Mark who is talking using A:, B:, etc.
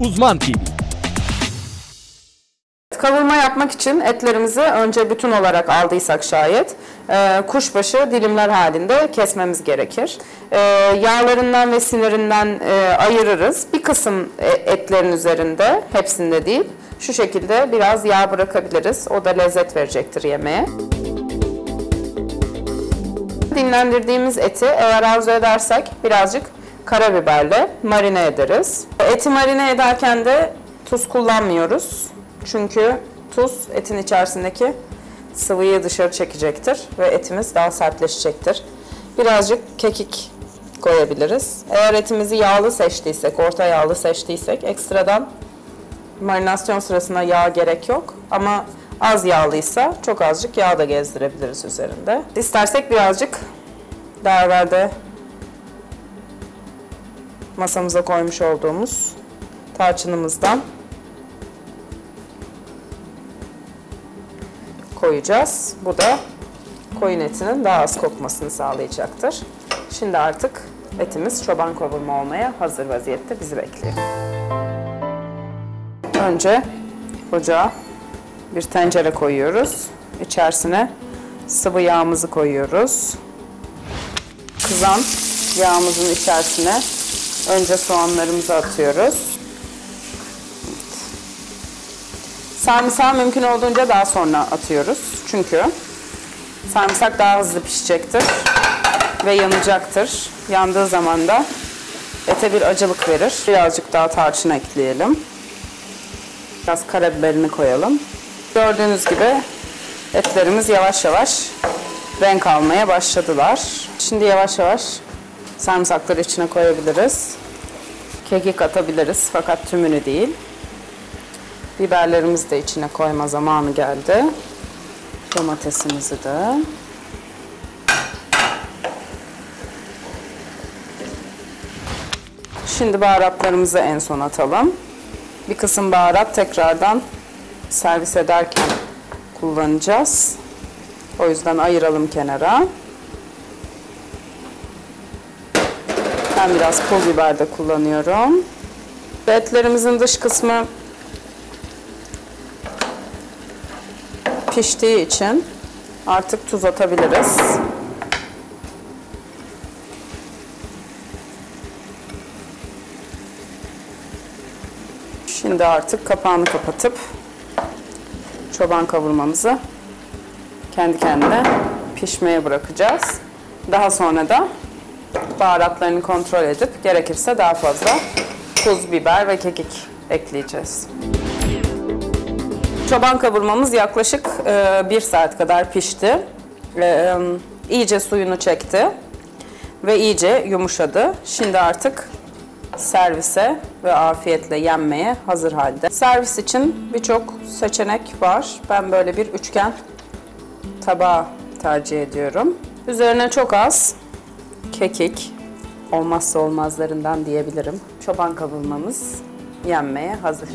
A: Uzman TV.
B: Kavurma yapmak için etlerimizi önce bütün olarak aldıysak şayet e, kuşbaşı dilimler halinde kesmemiz gerekir. E, yağlarından ve sinirinden e, ayırırız. Bir kısım e, etlerin üzerinde, hepsinde değil, şu şekilde biraz yağ bırakabiliriz. O da lezzet verecektir yemeğe. Dinlendirdiğimiz eti eğer arzu edersek birazcık karabiberle marine ederiz. Eti marine ederken de tuz kullanmıyoruz. Çünkü tuz etin içerisindeki sıvıyı dışarı çekecektir ve etimiz daha sertleşecektir. Birazcık kekik koyabiliriz. Eğer etimizi yağlı seçtiysek, orta yağlı seçtiysek ekstradan marinasyon sırasında yağ gerek yok. Ama az yağlıysa çok azıcık yağ da gezdirebiliriz üzerinde. İstersek birazcık daha evvelde masamıza koymuş olduğumuz tarçınımızdan koyacağız. Bu da koyun etinin daha az kokmasını sağlayacaktır. Şimdi artık etimiz çoban kavurma olmaya hazır vaziyette bizi bekliyor. Önce ocağa bir tencere koyuyoruz. İçerisine sıvı yağımızı koyuyoruz. Kızan yağımızın içerisine önce soğanlarımızı atıyoruz. Sarımsağı mümkün olduğunca daha sonra atıyoruz. Çünkü sarımsak daha hızlı pişecektir ve yanacaktır. Yandığı zaman da ete bir acılık verir. Birazcık daha tarçın ekleyelim. Biraz karabiberini koyalım. Gördüğünüz gibi etlerimiz yavaş yavaş renk almaya başladılar. Şimdi yavaş yavaş sarımsakları içine koyabiliriz. Kekik atabiliriz fakat tümünü değil. Biberlerimizi de içine koyma zamanı geldi. Domatesimizi de. Şimdi baharatlarımızı en son atalım. Bir kısım baharat tekrardan servis ederken kullanacağız. O yüzden ayıralım kenara. Ben biraz pul biber de kullanıyorum. Etlerimizin dış kısmı piştiği için artık tuz atabiliriz. Şimdi artık kapağını kapatıp çoban kavurmamızı kendi kendine pişmeye bırakacağız. Daha sonra da baharatlarını kontrol edip gerekirse daha fazla tuz, biber ve kekik ekleyeceğiz. Çoban kavurmamız yaklaşık e, bir saat kadar pişti. E, iyice suyunu çekti ve iyice yumuşadı. Şimdi artık servise ve afiyetle yenmeye hazır halde. Servis için birçok seçenek var. Ben böyle bir üçgen tabağı tercih ediyorum. Üzerine çok az kekik, olmazsa olmazlarından diyebilirim. Çoban kavurmamız yenmeye hazır.